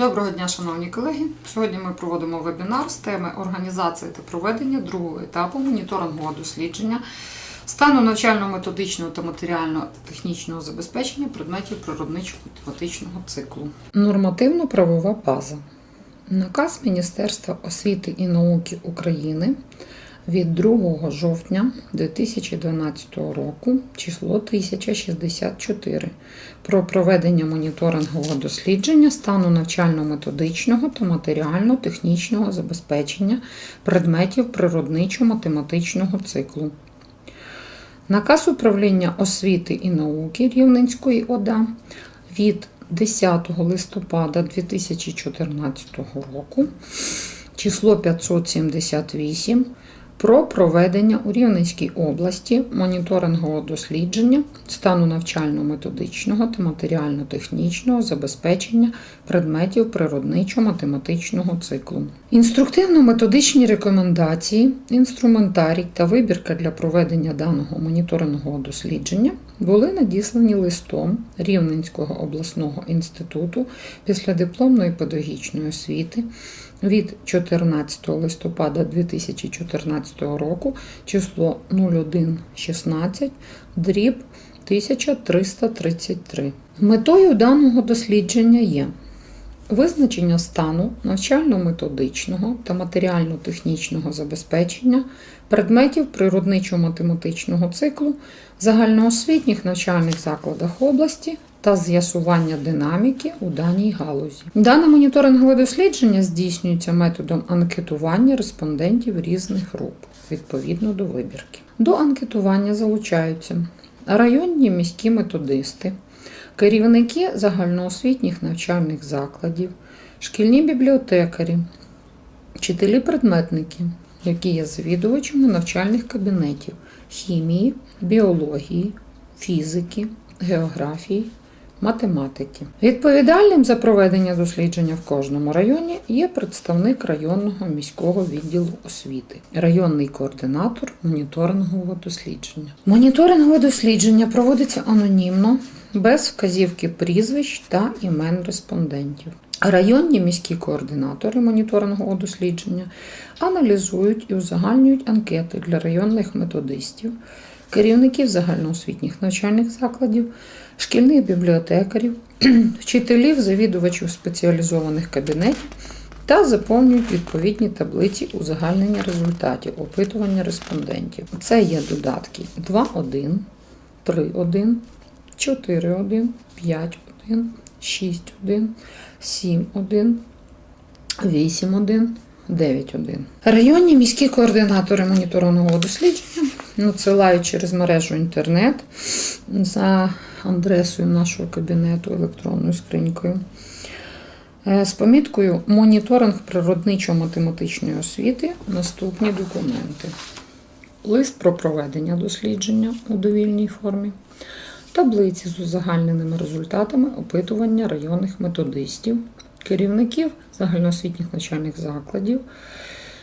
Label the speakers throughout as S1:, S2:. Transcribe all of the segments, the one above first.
S1: Доброго дня, шановні колеги. Сьогодні ми проводимо вебінар з теми організації та проведення другого етапу моніторингового дослідження стану навчально-методичного та матеріально-технічного забезпечення предметів природничо-математичного циклу. Нормативно-правова база. Наказ Міністерства освіти і науки України від 2 жовтня 2012 року число 1064 про проведення моніторингового дослідження стану навчально-методичного та матеріально-технічного забезпечення предметів природничо-математичного циклу. Наказ управління освіти і науки Рівненської ОДА від 10 листопада 2014 року, число 578, про проведення у Рівненській області моніторингового дослідження стану навчально-методичного та матеріально-технічного забезпечення предметів природничо-математичного циклу. Інструктивно-методичні рекомендації, інструментарій та вибірка для проведення даного моніторингового дослідження були надіслані листом Рівненського обласного інституту післядипломної педагогічної освіти від 14 листопада 2014 року число 0116 дріб 1333. Метою даного дослідження є визначення стану навчально-методичного та матеріально-технічного забезпечення предметів природничо-математичного циклу в загальноосвітніх навчальних закладах області та з'ясування динаміки у даній галузі. Дане моніторингове дослідження здійснюється методом анкетування респондентів різних груп відповідно до вибірки. До анкетування залучаються районні міські методисти, керівники загальноосвітніх навчальних закладів, шкільні бібліотекарі, вчителі-предметники, які є завідувачами навчальних кабінетів хімії, біології, фізики, географії, математики. Відповідальним за проведення дослідження в кожному районі є представник районного міського відділу освіти, районний координатор моніторингового дослідження. Моніторингове дослідження проводиться анонімно, без вказівки прізвищ та імен респондентів. Районні міські координатори моніторингового дослідження аналізують і узагальнюють анкети для районних методистів, керівників загальноосвітніх навчальних закладів, шкільних бібліотекарів, вчителів, завідувачів спеціалізованих кабінетів та заповнюють відповідні таблиці узагальнення результатів опитування респондентів. Це є додатки 2.1, 3.1, 4.1, 5.1, 6.1, 7.1, 8.1, 9.1. Районні міські координатори моніторингового дослідження надсилають через мережу інтернет за адресою нашого кабінету електронною скринькою. е, З поміткою моніторинг природничо-математичної освіти наступні документи. Лист про проведення дослідження у довільній формі, таблиці з узагальненими результатами опитування районних методистів, керівників загальноосвітніх навчальних закладів,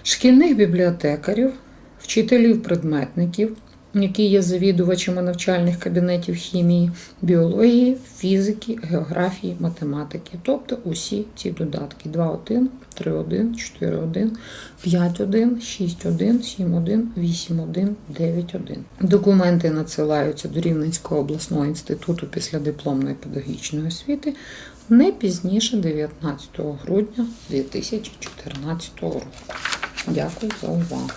S1: шкільних бібліотекарів, вчителів-предметників, які є завідувачами навчальних кабінетів хімії, біології, фізики, географії, математики, тобто усі ці додатки 2.1, 3.1, 4.1, 5.1, 6.1, 7.1, 8.1, 9.1. Документи надсилаються до Рівненського обласного інституту післядипломної педагогічної освіти не пізніше 19 грудня 2014 року. Дякую за увагу.